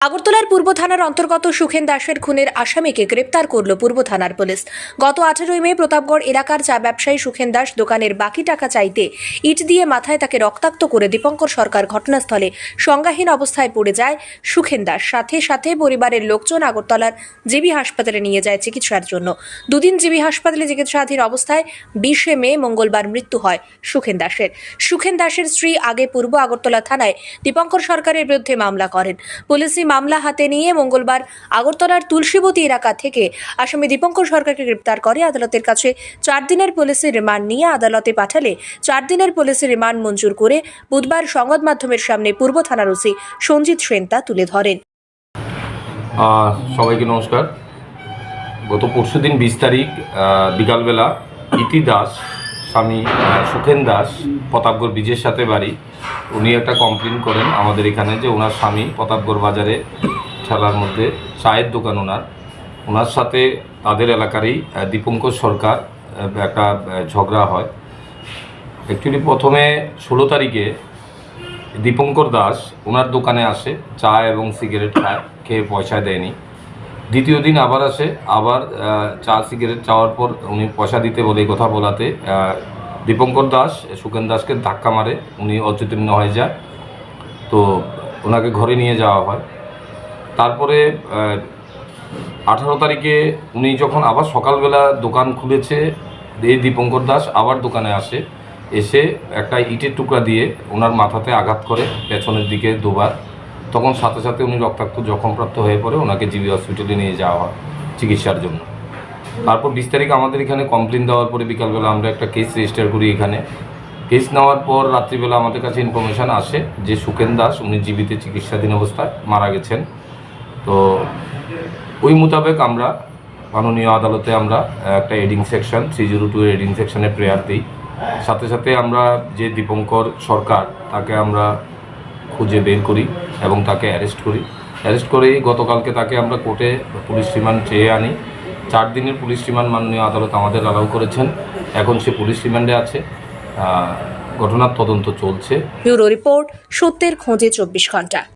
আগরতলার পূর্ব থানার অন্তর্গত সুখেন দাসের খুনের আসামিকে গ্রেপ্তার করল পূর্ব থানার পুলিশ। গত আঠেরোই মে প্রতাপগড় এলাকার চা ব্যবসায়ী সুখেন দাস দোকানের বাকি টাকা চাইতে ইট দিয়ে মাথায় তাকে রক্তাক্ত করে দীপঙ্কর সরকার ঘটনাস্থলে সংজ্ঞাহীন অবস্থায় পড়ে যায় সুখেন দাস। সাথে সাথে পরিবারের লোকজন আগরতলার জিবি হাসপাতালে নিয়ে যায় চিকিৎসার জন্য। দুদিন জিবি হাসপাতালে চিকিৎসাধীন অবস্থায় বিশে মে মঙ্গলবার মৃত্যু হয় সুখেন দাসের। সুখেন দাসের স্ত্রী আগে পূর্ব আগরতলা থানায় দীপঙ্কর সরকারের বিরুদ্ধে মামলা করেন। পুলিশি মামলা হাতে নিয়ে মঙ্গলবার আগরতলার তুলসীবতী এলাকা থেকে আসামি দীপঙ্কর সরকারকে গ্রেপ্তার করে। আদালতের কাছে চার দিনের পুলিশের রিমান্ড নিয়ে আদালতে পাঠালে চার দিনের পুলিশের রিমান্ড মঞ্জুর করে বুধবার সংবাদ মাধ্যমের সামনে পূর্ব থানার ওসি সঞ্জিত সেন তা তুলে ধরেন। সবাইকে নমস্কার। গত পরশু দিন বিশ তারিখ বিকালবেলা ইতি দাস স্বামী সুখেন দাস, প্রতাপগড় বীজের সাথে বাড়ি। উনি একটা কমপ্লেন করেন আমাদের এখানে যে ওনার স্বামী প্রতাপগড় বাজারে ঠেলার মধ্যে চায়ের দোকান ওনার ওনার সাথে তাদের এলাকারই দীপঙ্কর সরকার একটা ঝগড়া হয়। অ্যাকচুয়ালি প্রথমে ষোলো তারিখে দীপঙ্কর দাস ওনার দোকানে আসে, চা এবং সিগারেট খায়, খেয়ে পয়সা দেয়নি। দ্বিতীয় দিন আবার আসে, আবার চা, সিগারেট চাওয়ার পর উনি পয়সা দিতে বলে কথা বলাতে দীপঙ্কর দাস সুকেন দাসকে ধাক্কা মারে, উনি অচেতন্য হয়ে যায়। তো ওনাকে ঘরে নিয়ে যাওয়া হয়। তারপরে আঠারো তারিখে উনি যখন আবার সকালবেলা দোকান খুলেছে, এই দীপঙ্কর দাস আবার দোকানে আসে, এসে একটা ইটের টুকরা দিয়ে ওনার মাথাতে আঘাত করে, পেছনের দিকে দুবার। তখন সাথে সাথে উনি রক্তাক্ত জখমপ্রাপ্ত হয়ে পড়ে ওনাকে জিবি হসপিটালে নিয়ে যাওয়া হয় চিকিৎসার জন্য। তারপর বিশ তারিখ আমাদের এখানে কমপ্লেন দেওয়ার পরে বিকালবেলা আমরা একটা কেস রেজিস্টার করি এখানে। কেস নেওয়ার পর রাত্রিবেলা আমাদের কাছে ইনফরমেশান আসে যে সুকেন দাস, উনি জীবিত চিকিৎসাধীন অবস্থায় মারা গেছেন। তো ওই মোতাবেক আমরা মাননীয় আদালতে আমরা একটা adding section three zero two adding সেকশনে প্রেয়ার দিই। সাথে সাথে আমরা যে দীপঙ্কর সরকার, তাকে আমরা খুঁজে বের করি এবং তাকে অ্যারেস্ট করি। অ্যারেস্ট করেই গতকালকে তাকে আমরা কোর্টে পুলিশ রিমান্ড চেয়ে আনি। চার দিনের পুলিশ রিমান্ড মাননীয় আদালত আমাদের অ্যালাউ করেছেন। এখন সে পুলিশ রিমান্ডে আছে। ঘটনার তদন্ত চলছে। ব্যুরো রিপোর্ট সত্যের খোঁজে চব্বিশ ঘণ্টা।